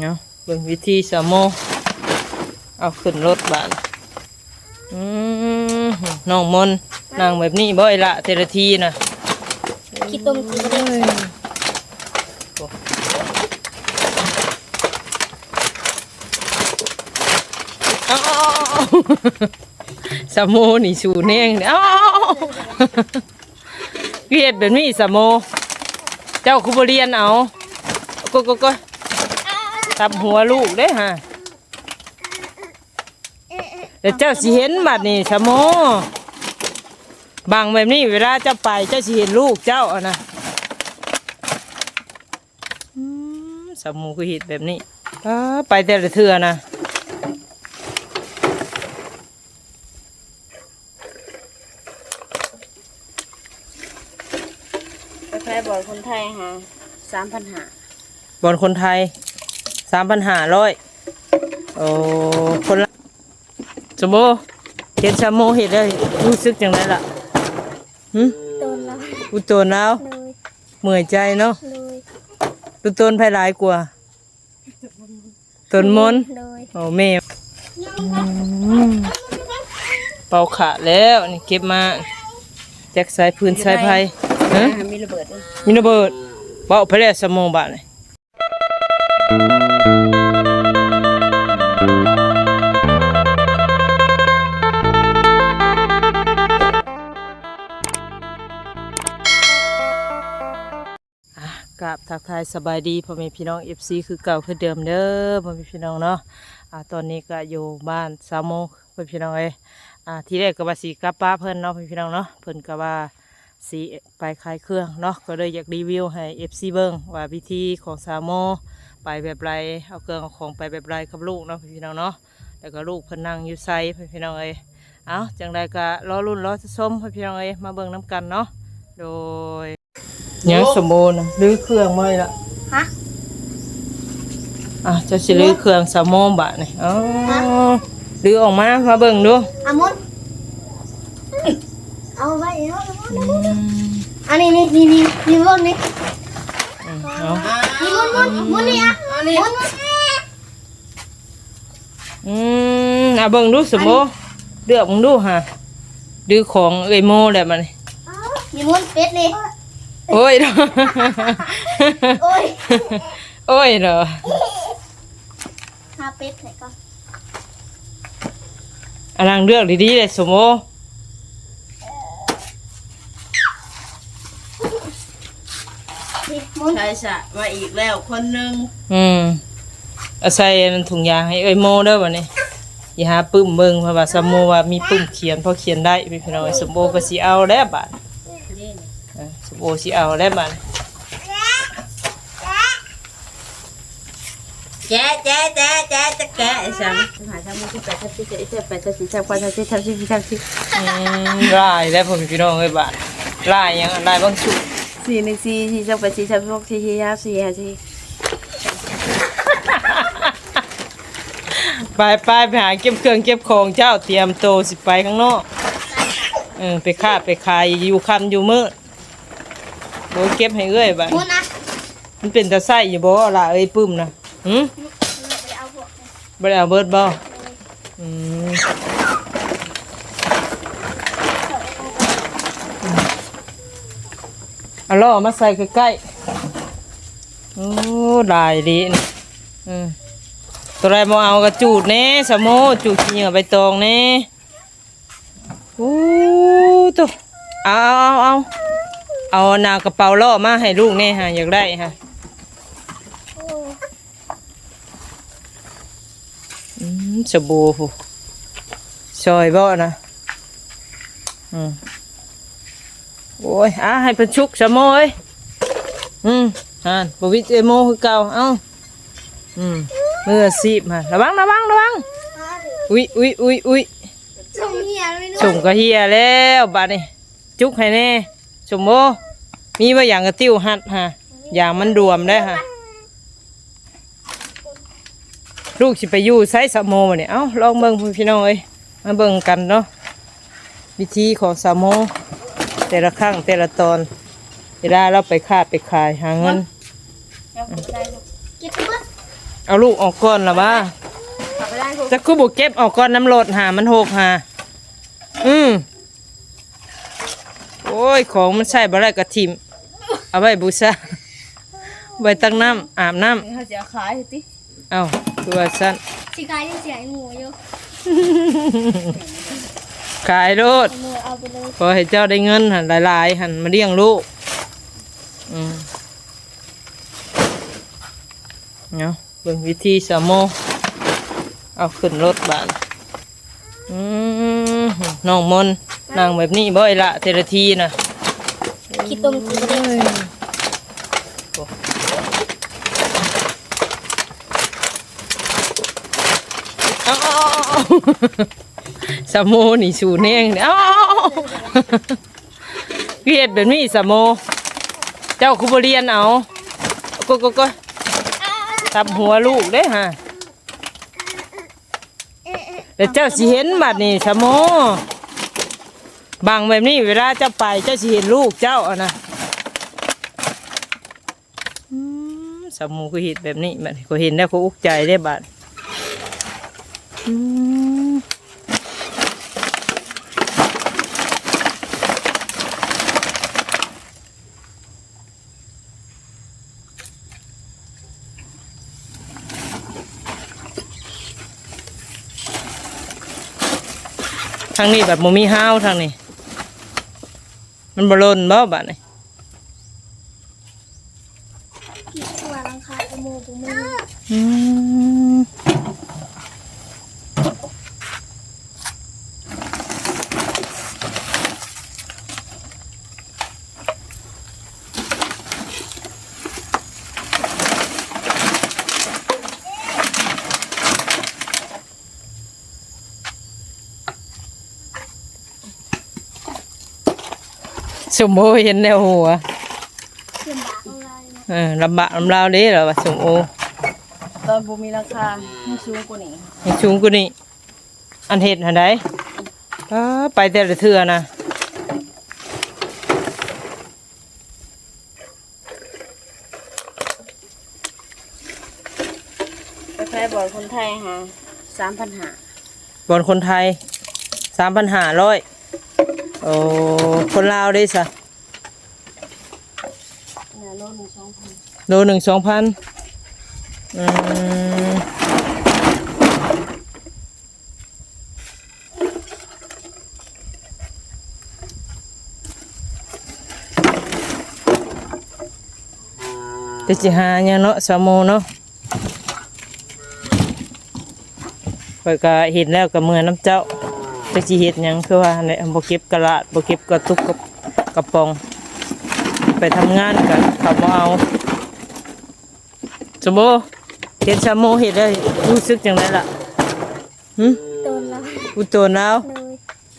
เนาะเบิ่งวิธีสามโมเอาขึ้นรถบานอืมน้องมนต์นั่งแบบนี้บ่อยละเทระทีนะคิดตรงกูก็ได้เอาเอาเอาเอาสามโมนี่สูแนงเด้อเอาเอาเอาเวียดแบบนี้สามโม เจ้าคุบเรียนเอาก็ก็ก็ ตับหัวลูกเด้อฮะเดี๋ยวเจ้าสิเห็นบัดนี่สามโมบางแบบนี้เวลาเจ้าไปเจ้าสิเห็นลูกเจ้าอะนะอืมสามโมคือเห็ดแบบนี้อ้าไปแต่ละเทื่อนะไปแพ้บอลคนไทยฮะสามพันหาบอลคนไทย สามพันห้าร้อยโอ้คนละสมโมเห็นสมโมเห็นได้รู้สึกอย่างไรล่ะหึโดนแล้วอุตนแล้วเลยเมื่อยใจเนาะเลยอุตนภายหลายกว่าตนมนต์เลยโอ้แม่อืมเป่าขาแล้วนี่เก็บมาแจ็คสายพื้นสายไฟฮะมีระเบิดด้วยมีระเบิดเป่าไปแล้วสมองบาทเลยอะ กราบทักทายสบายดีพ่อแม่พี่น้องเอฟซีคือเก่าคือเดิมเด้อพ่อแม่พี่น้องเนาะอ่าตอนนี้ก็อยู่บ้านสามโมงพ่อม่พี่น้องเอ้อ่าทีแรกก็ว่าสีกลับป้าเพิ่นเนาะพ่อม่พี่น้องเนาะเพิ่นก็ว่าสีไปขายเครื่องเนาะก็เลยอยากรีวิวให้ FC เบิ้งว่าวิธีของสาวโม ไปแบบไรเอาเครื่องเอาของไปแบบไรกับลูกเนาะพี่น้องเนาะแล้วก็ลูกเพนนังอยู่ไซพี่น้องเอ้ยเอาจังใดก็รอรุ่นรอจะชมพี่น้องเอ้ยมาเบิ่งน้ำกันเนาะโดยยังสมบูรณ์นะลื้อเครื่องมาละฮะอะเจะสิลื้อเครื่องสาวโมบะนี่อ๋อลื้อออกมามาเบิ่งดูอามุนเอาไว้เอาอันนี้นี่นี่นี่นี่มุนนี่อืมเอานี่ มุนมุนมุนนี่อะมุนมุนอืมอะเบิ่งดูสมบูรณ์เลือกมึงดูฮะดื้อของเอ้ยโมแหละมันนี่มุนเป็ดนี่โอ้ยเนาะโอ้ยโอ้ยเนาะหาเป็ดไหนก็อันนั้นเลือกดีๆเลยสมโมนี่มุนชายสะมาอีกแล้วคนหนึ่งอืมเอาใส่อันนั้นถุงยางให้เอ้ยโมเด้อวันนี้อย่าหาปึ้มเบิ่งเพราะว่าสมโมว่ามีปึ้มเขียนพอเขียนได้พี่น้องสมโมก็สิเอาแล้วบาดนี่เออสมโมสิเอาแล้วบาดแจ๊ะแจ๊ะแจ๊ะแจ๊ะจะแกะสังหาทำมือที่แปดทับที่เจ็ดแปดทับสี่ทับแปดทับสี่ทับสี่ทับสี่อืมลายแล้วพ่อพี่น้องเอ้ยบาดลายหยังลายบางชุด สี่หนึ่งสี่สี่ทับแปดสี่ทับหกสี่สี่ห้าสี่ห้าสี่ไปไปไปหาเก็บเครื่องเก็บของเจ้าเตรียมโตวสิไปข้างนอกเออไปค้าไปขายอยู่ค่ำอยู่มืดโอ้ยเก็บให้เอ้ยบาดมุนนะมันเป็นตาไส้อยู่บ่ล่ะเอ้ยปึ้มนะหืมไปเอาพวกบ่ได้เอาเบิดบ่อืม เอาล่อมาใส่ใกล้ๆโอ้ได้ดีนี่อืมตัวไรบ่เอากระจูดแน่สะโมจูดขี้เหงื่อใบตองแน่โอ้ตัวเอาเอาเอาเอาเอาหนากระเป๋าล่อมาให้ลูกแน่ฮะอยากได้ฮะอืมสบู่ซอยบ่นะอืม โอ้ยอะให้เป็นชุกสะโมยอืมอ่านบวิตเอโมคือเก่าเอ้าอืมมืออาชีพฮะระวังระวังระวังอุ้ยอุ้ยอุ้ยอุ้ยส่งเหียไม่รู้ส่งก็เฮียแล้วบาดนี้จุกให้แน่สมโมมีว่าอย่างกระติ้วหัดฮะอย่างมันรวมได้ฮะลูกสิไปอยู่ไซสามโมมาเนี่ยเอ้าลองเบิ่งพี่น้องเอ้ยมาเบิ่งกันเนาะวิธีของสามโม แต่ละครั้งแต่ละตอน เวลาเราไปค้าไปขายหาเงินเก็บตัวเอาลูกออกก่อนละวะขับไปได้พวกจะกูบุกเก็บออกก่อนน้ำรดหามันหกหาอืมโอ้ยของมันใส่บะไรกระทิมเอาไว้บูชาไว้ตั้งน้ำอาบน้เขาจะขายติำเอาตัวสั้นสิกายยังเสียหมูอยู่ ขายโลดหมูเอาไปเลยขอให้เจ้าได้เงินหันหลายๆหันมาเลี้ยงลูกอืมเนาะเบิ่งวิธีสามโม เอาขึ้นรถบานอืมน้องมนต์นั่งแบบนี้บ่อยละเทระทีนะขี้ต้มกูก็ได้เอาเอาเอาเอา สมโมนี่สูนเองเอาเอาเอาเกลียดแบบนี้สมโม เจ้าคุบเรียนเอาก็ก็ก็ทับหัวลูกเด้ฮะแต่เจ้าสิเห็นบัดนี้สมอบางแบบนี้เวลาเจ้าไปเจ้าสิเห็นลูกเจ้าอะนะสมูก็เห็นแบบนี้บัดก็เห็นแล้วก็อุกใจได้บัดอืม ทางนี้แบบโมมีห้าวทางนี้ มันบลนบ่บัดนี้ กี่ตัวรังคาจมูกกูไม่มี อืม สมโอเห็นแล้วหัวเสียมบาของเรานะเออลำบากลำลาวเด้เหรอวะสมโอตอนบูมีราคาไม่สูงกว่านี้ให้ชุงกูนี่อันเห็ดหันไดอ้าไปแต่ละเทื่อนะไปขายบอลคนไทยฮะสามพันหาบอลคนไทยสามพันห้าร้อยโอ้คนลาวได้สะเนี่ยโลหนึ่งสองพันโลหนึ่งสองพันอืมแต่จิหาเนี่ยงเนาะสามโมเนาะข่อยก็เห็นแล้วกับมือน้ำเจ้า แต่จิเห็ดหยังคือว่าในบ่เก็บกระลาดบ่เก็บกระตุกกระกระปอง ไปทำงานกันเขาบ่เอาสมโมเห็นสามโมเห็นได้รู้สึกจังไดล่ะหึต้นละอุตโตนแล้วเลย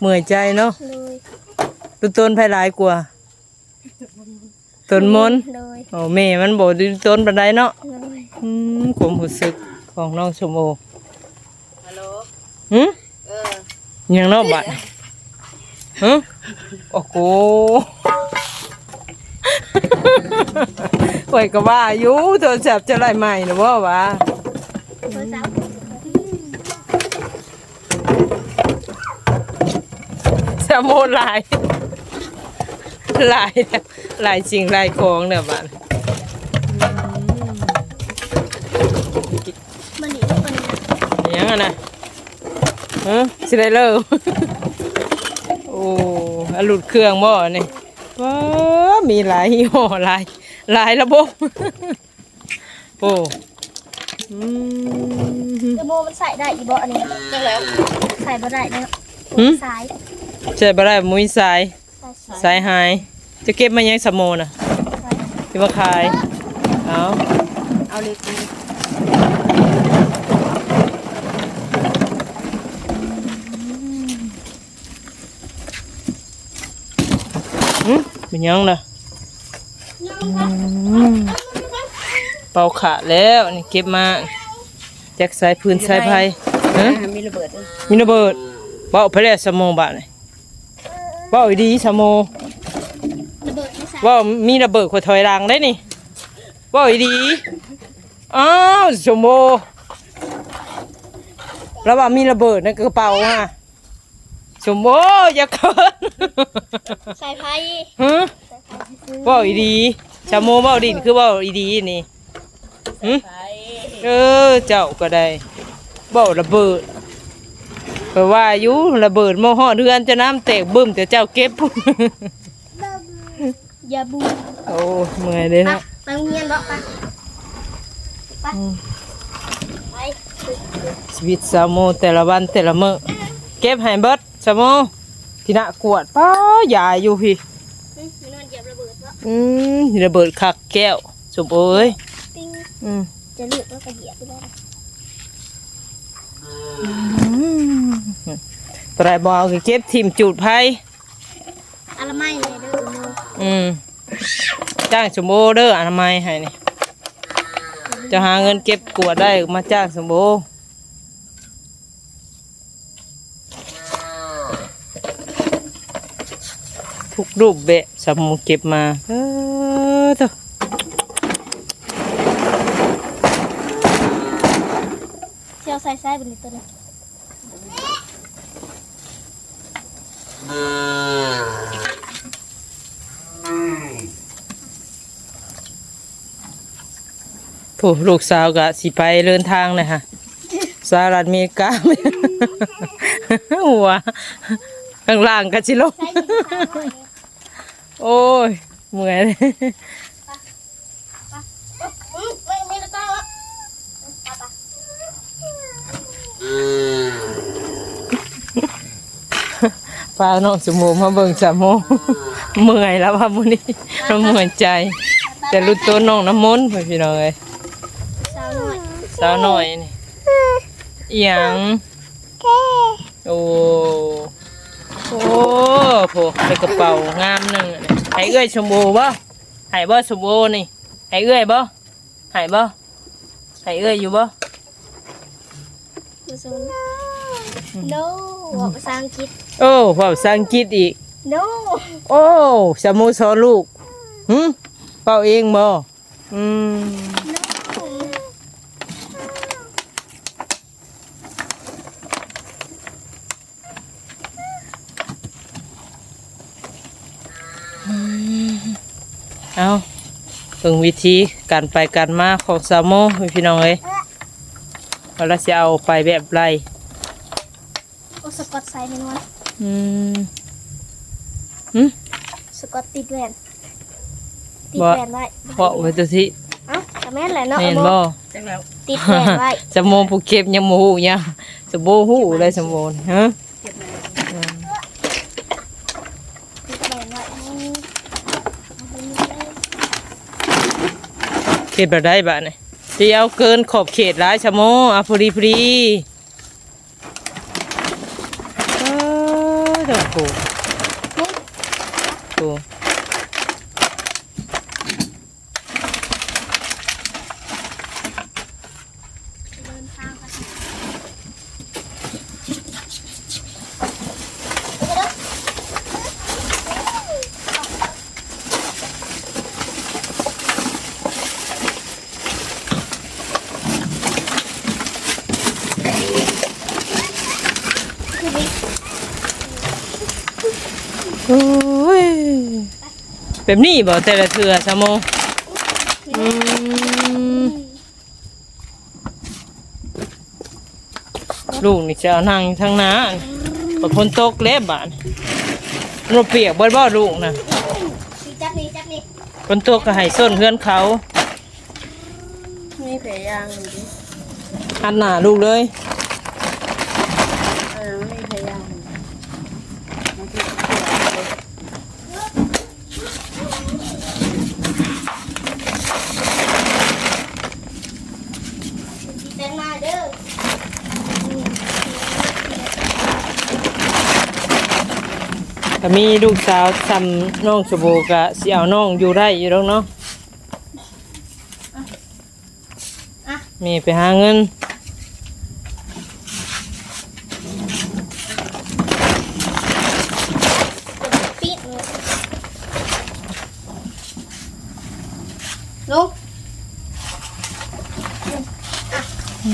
เมื่อยใจเนาะเลยอุตโตนภายหลายกว่าตนมนต์เลยโอ้แม่มันบ่ดูต้นปานใดเนาะ เลยอืมความรู้สึกของน้องสมโอฮัลโหลหึเออ ยังเนาะบัดหึโอ้โหข่อยก็ว่าอยู่โทรศัพท์จะไล่ใหม่นะบ่วะโทรศัพท์สมโมหลายหลายหลายสิ่งหลายของเนี่ยบัดมันหนีทุกคนนะ ยังอะนะฮะ สิได้เลิกโอ้อะหลุดเครื่องบ่นี่ว้ามีหลายยี่ห้อหลายหลายระบบโอ้อืมจมูกมันใส่ได้อีบ่อันนี้จังแล้วใส่บ่ได้เนี่ยหืมสายใช่บ่ได้มุ้ยสายสายสายสายหาย จะเก็บมายังสมโมน่ะที่มาขายเอาเอาเล็กนี่ อืม เป็นยังล่ะอืมเป่าขาดแล้วนี่เก็บมาแจ็คสายพื้นสายไฟฮะมีระเบิดด้วยมีระเบิดเบาไปแล้วสมโมบาทนี่เบาอีดีสมโมระเบิดไม่ใส่เบามีระเบิดขวดถอยรังได้นี่เบาอีดีอ้าวสมโบแล้วว่ามีระเบิดในกระเป๋าฮะ สมโบอย่าเกินสายไฟฮะสายไฟซื้อเว่าอีดีชาโมเว่าดินคือเว่าอีดีนี่หึไปเออเจ้าก็ได้เบ้าระเบิดเพราะว่าอยู่ระเบิดโมห่อเรือนจะน้ำแตกบึ้มแต่เจ้าเก็บพุ่นอย่าบูโอ้เมื่อยเลยไปนะไปโรงเรียนเนาะไปไปอืมไปชีวิตสาวโมแต่ละวันแต่ละมื้อเก็บให้เบิด สาวโมพี่น่ะกวดป้ายาอยู่พี่อืมม่นอนเหยียบระเบิดวะอืมระเบิดคักแก้วสมโอ้ยติ้งอืมจะเลือกแล้วก็เหยียบไปได้ตรายบอลเก็บทิมจูดไผ่อะไรไม่เลยเด้อโมอืมจ้างสมโบเด้ออนามัยให้นี่จะหาเงินเก็บกวดได้มาจ้างสมโบ ทุกรูปแบบสมโมเก็บมา เออเถอะเชี่ยวใส่ใส่เป็นตัวนี้ผู้ลูกสาวก็สิไปเดินทางเลยค่ะสหรัฐอเมริกาหัว ข้างล่างก็สิลงใส่ยิงสาวหน่อยเลยโอ้ยเมื่อยเลยอืมไม่ไม่ต้องวะไปไปพาน้องสมูมาเบิ่งสามโมงเมื่อยแล้วว่ามื้อนี้เราเมื่อยใจ แต่รุ่นตัวน้องน้ำมนต์พี่น้องเอ้ยสาวหน่อยสาวน้อยนี่อีหยังโอ้โอ้ โหใส่กระเป๋างามหนึงอันนี้ให้เอื้อยสมบูบ่ให้บ่สมบูนี่ให้เอื้อยบ่ให้บ่ให้เอื้อยอยู่บ่ดูโซน no บอกภาษาอังกฤษ โอ้เว้าภาษาอังกฤษอีก no โอ้สโมสรลูกหึเป่าเองบ่อืม เอาเบิ่งวิธีการไปการมาของสามโมพี่น้องเอ้ยว่าเราจะเอาไปแบบไรโอ้สกอตใส่เป็นวันอืมหึสกอตติดแหวนติดบ่แหวนไว้เพราะไว้ตัวที่เอ้าแต่แม่นแหละเนาะแม่นเอาบ่บ่จังแล้วติดแหวนไว้สมองผู้เก็บยังโมหูยังสมบูหูเลยสมบูรณ์ฮะ เก็บมา ติดแหวนไว้อืม เขตแบได้บ้านี่เดียวเกินขอบเขตร้ายชะโมอะพอดีพอดีโอ้ดี๋ยวโกูกู เดินทางไปคือนี่ โอ้ยแบบนี้บ่แต่ละเถื่อชะโมอืมลูกนี่จะเอานั่งทางหน้าบางคนตกเล็บบ้านรถเปียกบ่บ่ลูกนะนี่จับนี่จับนี่คนตกก็ให้ส้นเพื่อนเขามีแผลยางอยู่ดิหันหน้าลูกเลย เออมีแผลยางมันคือ เดินมาเด้อ ถ้ามีลูกสาวทำน้องสบู่กะสิเอาน้องอยู่ได้อยู่แล้วเนาะมีไปหาเงินปิดเลยลงอื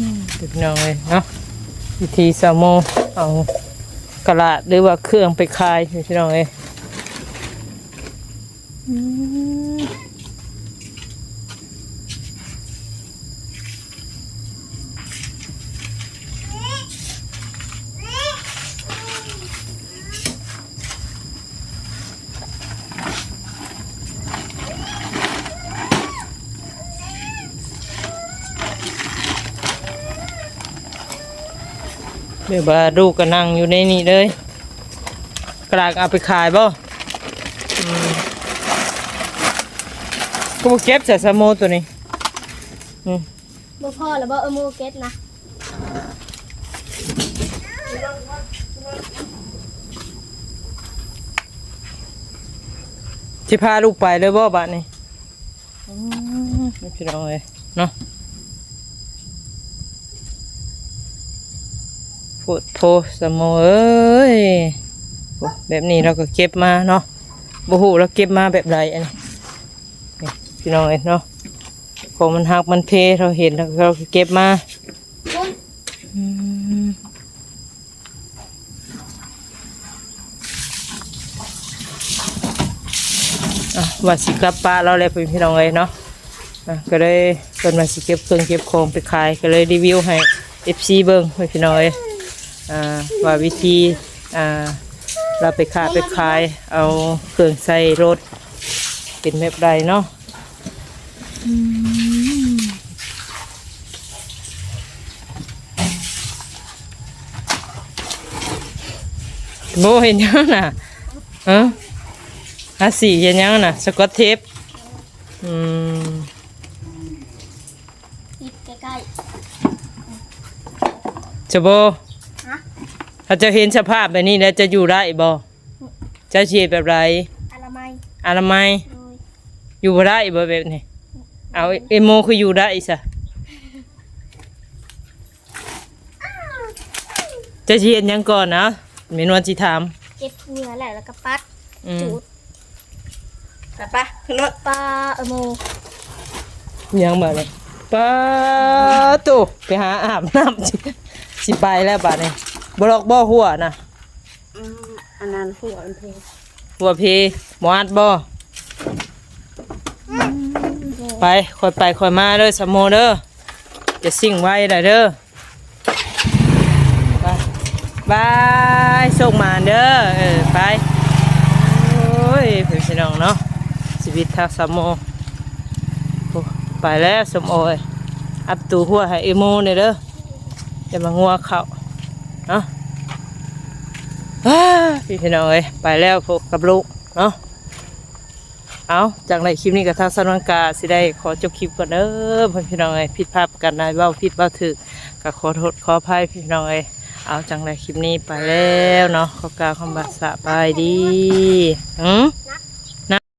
มพี่น้องเลยเนาะวิธีสามโมเอา กระดาษหรือว่าเครื่องไปคายพี่น้องเลย เดี๋ยวว่าลูกก็นั่งอยู่ในนี่เลยกระดาษเอาไปขายบ่อืมก็บ่เก็บใส่สามโมตัวนี้อืมบ่พ่อแล้วบ่เออโมเก็ตนะที่พาลูกไปเลยบ่บ้านนี้อืมไม่พี่น้องเลยเนาะ พูดโพสมอเอ้ยแบบนี้เราก็เก็บมาเนาะบ่ฮู้เราเก็บมาแบบไรอันนี้พี่น้องเอ้ยเนาะของมันหักมันเพเราเห็นเราก็เก็บมาว่าสิกลับป้าเราเลยเป็นพี่น้องเลยเนาะก็เลยเป็นมาสิเก็บเครื่องเก็บของไปขายก็เลยรีวิวให้ FC เบิ่งพี่น้องเลย ว่าวิธีอ่าเราไปขายไปขายเอาเครื่องใส่รถ เป็นแบบใดเนาะโบเห็นยังน่ะเอออาสีเห็นยังน่ะ สกอตเทปอืมติดใกล้จะโบๆฮะ ถ้าจะเห็นสภาพแบบนี้แล้วจะอยู่ได้บ่จะฉีดแบบไรอนามัยอนามัยโดยอยู่บ่ได้บ่แบบนี้เอาเอโมคืออยู่ได้ซะจะฉีดหยังก่อนนะเมนวนสิถามเก็บเหงื่อแหละแล้วก็ปัดอืมจูดไปปะขึ้นรถปลาเออโมยังบ่เลยป้าตุไปหาอาบน้ำสิสิไปแล้วบัดนี้ บ่ลอกบ่หัวน่ะอืมอันนั้นหัวมันเพลงหัวเพหมออัดบ่ไปค่อยไปค่อยมาเด้อสมโมเด้อจะสิ่งไว้ได้เด้อไปบายส่งมาเด้อเออไปโอ้ยเพื่อนพี่น้องเนาะชีวิตทางสมโมโอ้ไปแล้วสมโอยอับตูหัวให้เอโมเนี่ยเด้อจะมางัวเขา เนาะพี่พี่น้องเอ้ยไปแล้วพบกับลูกเนาะเอาจากในคลิปนี้กับทางสนวนกาสิได้ขอจบคลิปก่อนเด้อพี่พี่น้องเอ้ยผิดพลาดกันใดเว้าผิดว้าถึกก็ขอโทษขออภัยพี่น้องเอ้ยเอาจากในคลิปนี้ไปแล้วเนาะขอกล่าวคำบาสะบายดีหืม